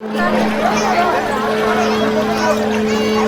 Thank you.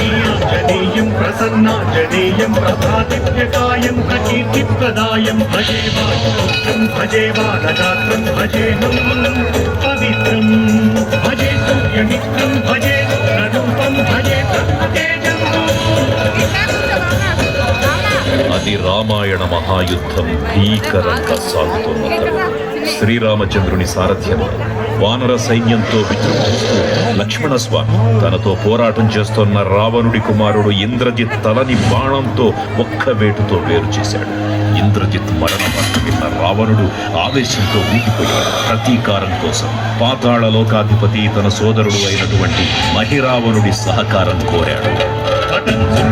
జనేయం ప్రసన్నాంజనేయం ప్రభాదివ్యకాయం ప్రకీర్తిప్రదాయం భజే వాయుపుత్రం భజే బాలగాత్రం భజేహం పవిత్రం భజే సూర్యమిత్రం భజే రూపం భజే అది రామాయణ మహాయుద్ధం భీకరంగా సాగుతోంది. శ్రీరామచంద్రుని సారథ్యంలో వానర సైన్యంతో విజృంభిస్తూ లక్ష్మణస్వామి తనతో పోరాటం చేస్తున్న రావణుడి కుమారుడు ఇంద్రజిత్ తలని బాణంతో ఒక్క వేటుతో వేరు చేశాడు. ఇంద్రజిత్ మరణ విన్న రావణుడు ఆవేశంతో ఊగిపోయాడు. ప్రతీకారం కోసం పాతాళ లోకాధిపతి తన సోదరుడు అయినటువంటి మహిరావణుడి సహకారం కోరాడు. పటంచు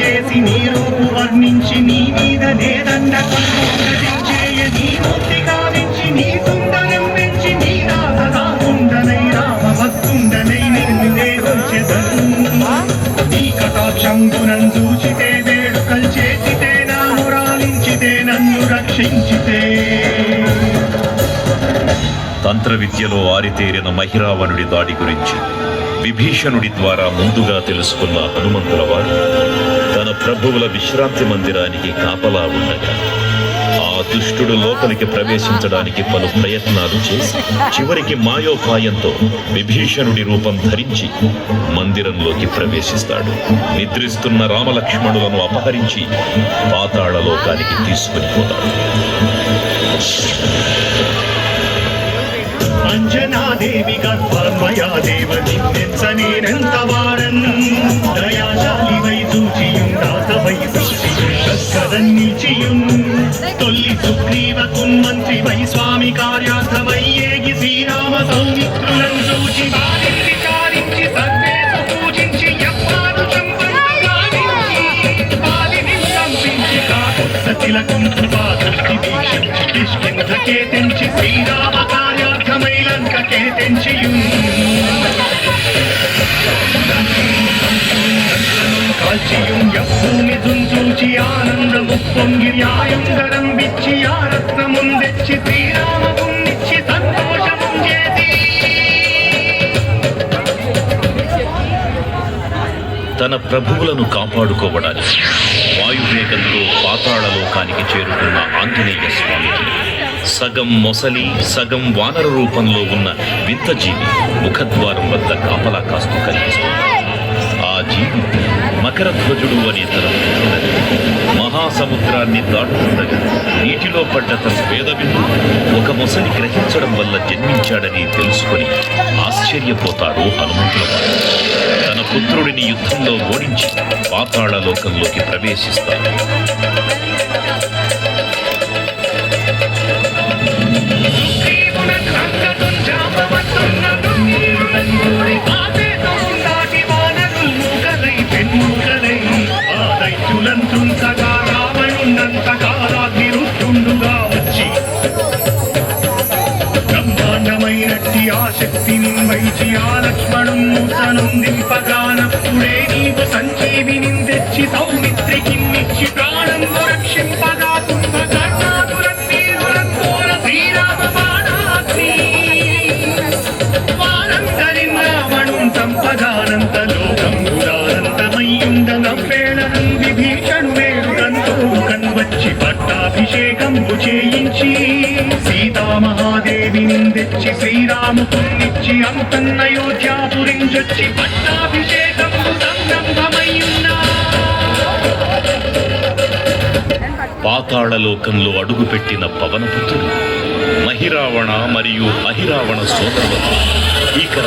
చేసి నీ రూపు వర్ణించి నీ మీద చూచితే నా మురాలించితే నన్ను రక్షించితే. తంత్ర విద్యలో ఆరితేరిన మహిరావణుడి దాడి గురించి విభీషణుడి ద్వారా ముందుగా తెలుసుకున్న హనుమంతుల వారు తన ప్రభువుల విశ్రాంతి మందిరానికి కాపలా ఉండగా దుష్టుడు లోపలికి ప్రవేశించడానికి పలు ప్రయత్నాలు చేసి చివరికి మాయోపాయంతో విభీషణుడి రూపం ధరించి మందిరంలోకి ప్రవేశిస్తాడు. నిద్రిస్తున్న రామలక్ష్మణులను అపహరించి పాతాళ లోకానికి తీసుకుని పోతాడు. అంజనాదేవి గర్భమయా దేవతి కాల్చియుం యభూమి దుంచూచి ఆనందము పొంగిర్యాయం గరం విచ్చి ఆ రత్నముందెచ్చి శ్రీరామమున్నిచ్చి సంతోషము చేసి. తన ప్రభువులను కాపాడుకోవడానికి వాయువేగంలో పాతాళ లోకానికి చేరుకున్న ఆంజనేయ స్వామికి సగం మొసలి సగం వానర రూపంలో ఉన్న వింతజీవి ముఖద్వారం వద్ద కాపలా కాస్తూ కనిపిస్తుంది. మకర అని అనే మహాసముద్రాన్ని దాటుతుండగా నీటిలో పడ్డ తన వేదవిందు ఒక మొసలి గ్రహించడం వల్ల జన్మించాడని తెలుసుకొని ఆశ్చర్యపోతాడు హనుమంతుల వారు తన పుత్రుడిని యుద్ధంలో ఓడించి పాతాళలోకంలోకి ప్రవేశిస్తాడు లక్ష్మణుం మూసనుందింపగానప్పుడే నీవు సంజీవిని తెచ్చి సౌమిత్రికి నిచ్చి ప్రాణం రక్షింపగా కుంభకర్ణాదురన్నీ పట్టాభిషేకంబు చేయించి సీతామహాదేవిని తెచ్చి శ్రీరాముకున్నిచ్చి అంతన్నయోధ్యాపురించొచ్చి పట్టాభిషేకంబు సంరంభమయ్యున్నా పాతాళ అడుగుపెట్టిన పవనపుత్రుడు మహిరావణ మరియు అహిరావణ సోదరులు భీకర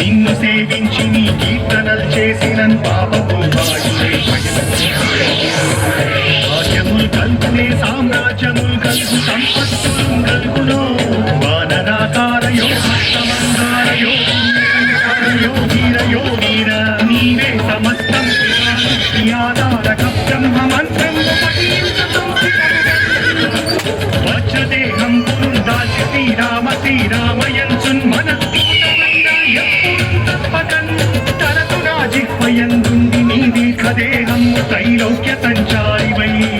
నిన్ను సేవించి నీ కీర్తనలు చేసిన పాపపు రాజ్యములు భాగ్యములు సామ్రాజ్యములు కల్పు సంపత్తులు కల్పునో వానరాకారయో హస్తమందారయో వీరయో వీరయో వీర. నీవే సమస్తం. ఆధారక బ్రహ్మ మంత్రం వజ్రదేహం శ్రీరామ నీ దీర్ఘదేహం త్రైలోక్య సంచారివై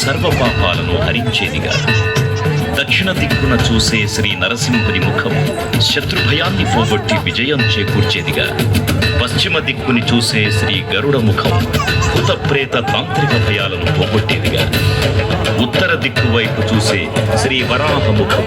సర్వపాపాలను హరించేదిగా దక్షిణ దిక్కున చూసే శ్రీ నరసింహుని ముఖం శత్రుభయాన్ని పోగొట్టి విజయం చేకూర్చేదిగా పశ్చిమ దిక్కుని చూసే శ్రీ గరుడ ముఖం భూత ప్రేత తాంత్రిక భయాలను పోగొట్టేదిగా ఉత్తర దిక్కు వైపు చూసే శ్రీ వరాహ ముఖం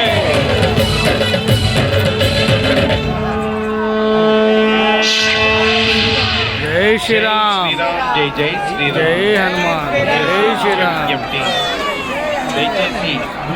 శ్రీరామ్. జై జై శ్రీరామ్. జై హనుమాన్. జై శ్రీరామ్. దయచేసి